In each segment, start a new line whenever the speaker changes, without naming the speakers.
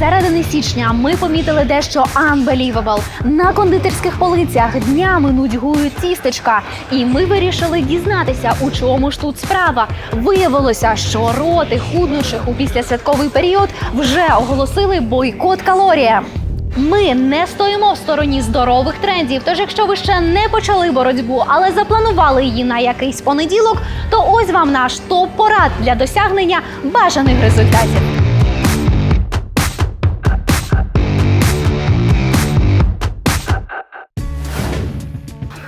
середини січня ми помітили дещо unbelievable. На кондитерських полицях днями нудьгують тістечка. І ми вирішили дізнатися, у чому ж тут справа. Виявилося, що роти худнучих у післясвятковий період вже оголосили бойкот калоріям. Ми не стоїмо в стороні здорових трендів. Тож, якщо ви ще не почали боротьбу, але запланували її на якийсь понеділок, то ось вам наш топ порад для досягнення бажаних результатів.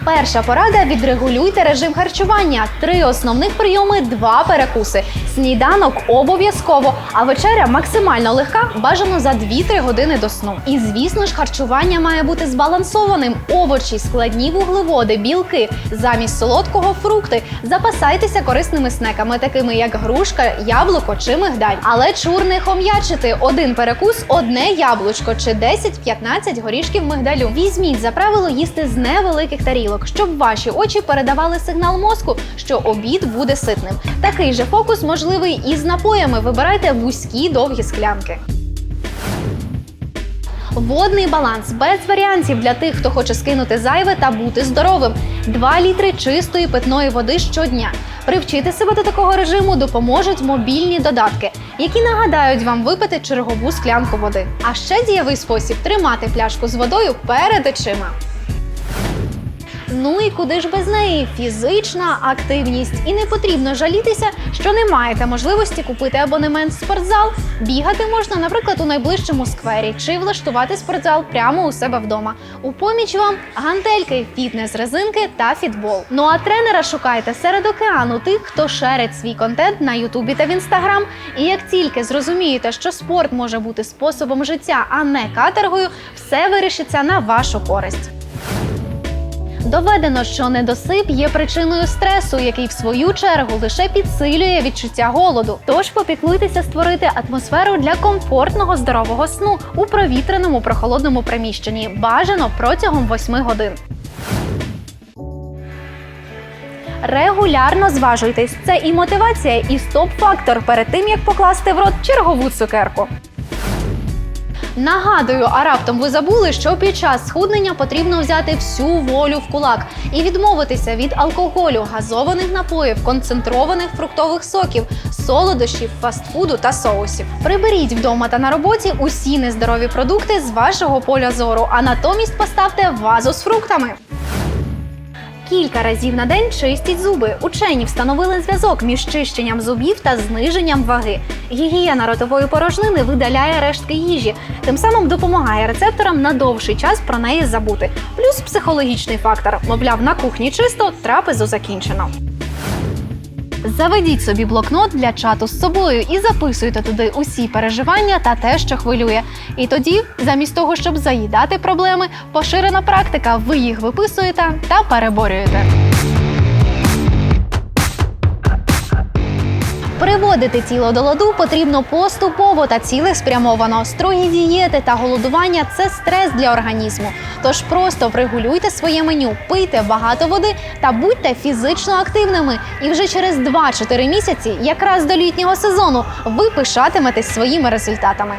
Перша порада відрегулюйте режим харчування. Три основних прийоми, два перекуси. Сніданок обов'язково, а вечеря максимально легка, бажано за 2-3 години до сну. І звісно ж, харчування має бути збалансованим. Овочі, складні вуглеводи, білки, замість солодкого фрукти. Запасайтеся корисними снеками, такими як грушка, яблуко чи мигдаль. Але чур не хом'ячити. Один перекус, одне яблучко чи 10-15 горішків мигдалю. Візьміть за правило їсти з невеликих тарілок, щоб ваші очі передавали сигнал мозку, що обід буде ситним. Такий же фокус можливий і з напоями. Вибирайте вузькі довгі склянки. Водний баланс без варіантів для тих, хто хоче скинути зайве та бути здоровим. 2 літри чистої питної води щодня. Привчити себе до такого режиму допоможуть мобільні додатки, які нагадають вам випити чергову склянку води. А ще дієвий спосіб тримати пляшку з водою перед очима. Ну і куди ж без неї? Фізична активність. І не потрібно жалітися, що не маєте можливості купити абонемент в спортзал. Бігати можна, наприклад, у найближчому сквері чи влаштувати спортзал прямо у себе вдома. У поміч вам гантельки, фітнес-резинки та фітбол. Ну а тренера шукайте серед океану тих, хто шерить свій контент на Ютубі та в Інстаграм. І як тільки зрозумієте, що спорт може бути способом життя, а не каторгою, все вирішиться на вашу користь. Доведено, що недосип є причиною стресу, який в свою чергу лише підсилює відчуття голоду. Тож попіклуйтеся створити атмосферу для комфортного здорового сну у провітреному прохолодному приміщенні, бажано протягом 8 годин. Регулярно зважуйтесь. Це і мотивація, і стоп-фактор перед тим, як покласти в рот чергову цукерку. Нагадую, а раптом ви забули, що під час схуднення потрібно взяти всю волю в кулак і відмовитися від алкоголю, газованих напоїв, концентрованих фруктових соків, солодощів, фастфуду та соусів. Приберіть вдома та на роботі усі нездорові продукти з вашого поля зору, а натомість поставте вазу з фруктами. Кілька разів на день чистіть зуби. Учені встановили зв'язок між чищенням зубів та зниженням ваги. Гігієна ротової порожнини видаляє рештки їжі, тим самим допомагає рецепторам на довший час про неї забути. Плюс психологічний фактор. Мовляв, на кухні чисто, трапезу закінчено. Заведіть собі блокнот для чату з собою і записуйте туди усі переживання та те, що хвилює. І тоді, замість того, щоб заїдати проблеми, поширена практика, ви їх виписуєте та переборюєте. Приводити тіло до ладу потрібно поступово та цілеспрямовано. Строгі дієти та голодування це стрес для організму. Тож просто врегулюйте своє меню, пийте багато води та будьте фізично активними. І вже через 2-4 місяці, якраз до літнього сезону, ви пишатиметесь своїми результатами.